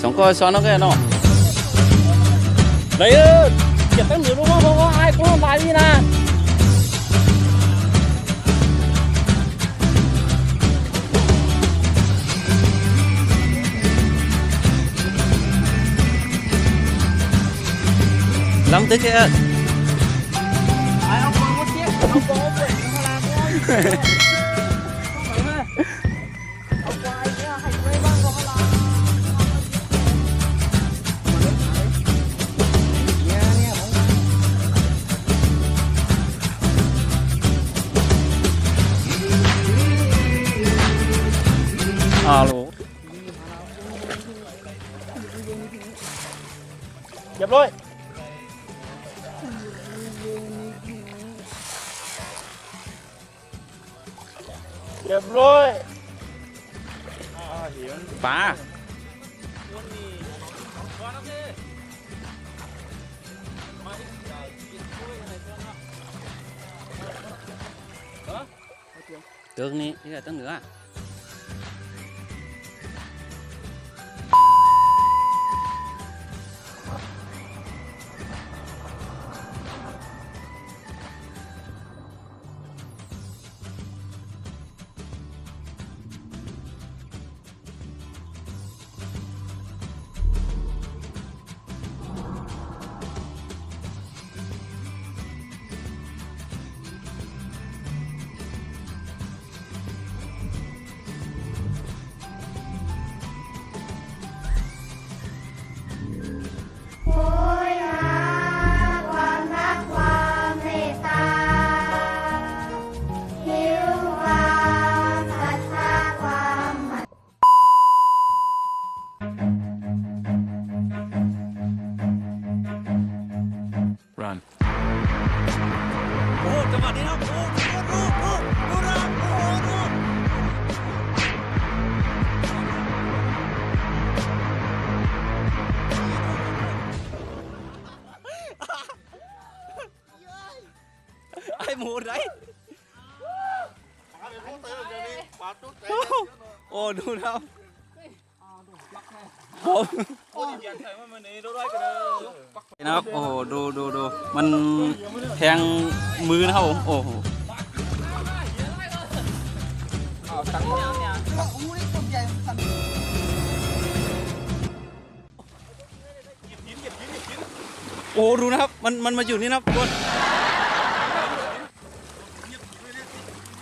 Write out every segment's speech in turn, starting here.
สองก็ซ้อนแล้วก็เนาะเลยเออเก็บตั้งหนึ่งรู้ว่า ฮัลโหลเรียบร้อยเหมูไรโอ้ดูนะผมนะครับโอ้โหดูดูดูมันแทงมือนะครับผมโอ้โหโอ้ดูนะครับมันมันมาอยู่นี่นะครับทุกคน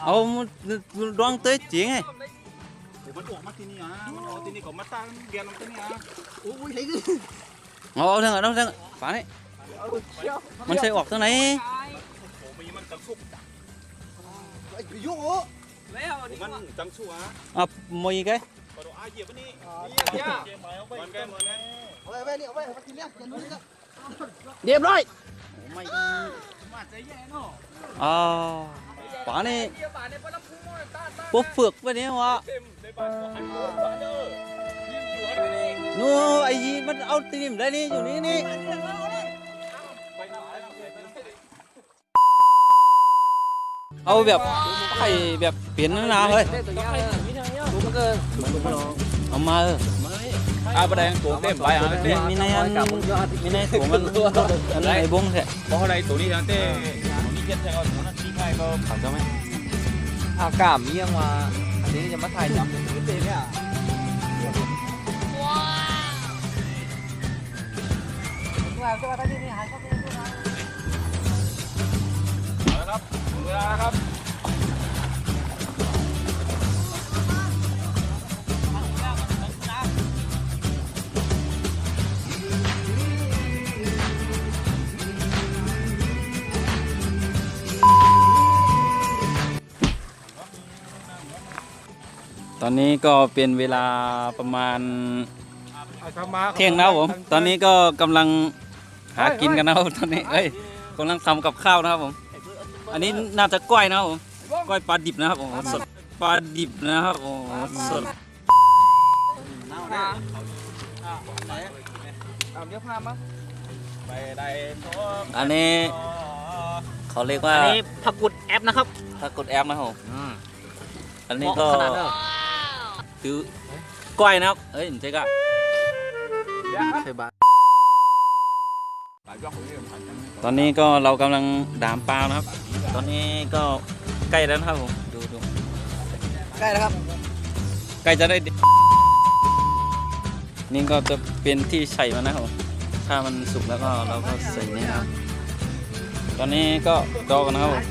ông đoan tới chuyện này ô thằng ở đâu thằng phải. đấy. Mình sẽ ọt thằng này. À? à Mồi cái? Điểm rồi. Ờ. บ้านเด้อยิ่งอยู่ให้นี่นู่นไอ้ยีมันเอาตีนได้นี่อยู่นี่นี่ไปไหนเอาแบบไข่แบบเปลี่ยนนาเฮ้ยเอามาเอออาประเด็นตัวเต็มไปอะมีมีในอันมีในถุงมันอันไหนบงแท้เพราะอะไรตัวนี้ทั้งเต้ นี่เจ็ดแทงเอาตัวนั้นที่ใครก็ขาวจ้าไหมอากาศมียังมาอันนี้จะมาถ่ายจับเป็นพื้นเต็มเนี่ยครับเวลาครับ อนนี้ก็เป็นเวลาประมาณเที่ยงนะครับผม ตอนนี้ก็กำลังหากินกันนะครับตอนนี้เอ้ยกำลังทำกับข้าวนะครับผม อันนี้น่าจะก้อยนะครับผมก้อยปลาดิบนะครับโอ้โหสดปลาดิบนะครับโอ้โหสดเอาเดี๋ยวพามาไปได้อันนี้เขาเรียกว่าอันนี้ผักกุดแอปนะครับถ้ากดแอปนะครับผมอันนี้เหมาะก็ ขนาดนั้นเหรอคือก้อยนะครับเอ้ยไม่ใช่ก็ใช่บ้านตอนนี้ก็เรากำลังดามปลานะครับ ตอนนี้ก็ใกล้แล้วนะครับผมดูดูใกล้แล้วครับ ใกล้จะได้ดินี่ก็จะเป็นที่ใส่มันนะครับผมถ้ามันสุกแล้วก็เราก็ใส่นี่นะครับ ตอนนี้ก็ดอกกันนะครับผม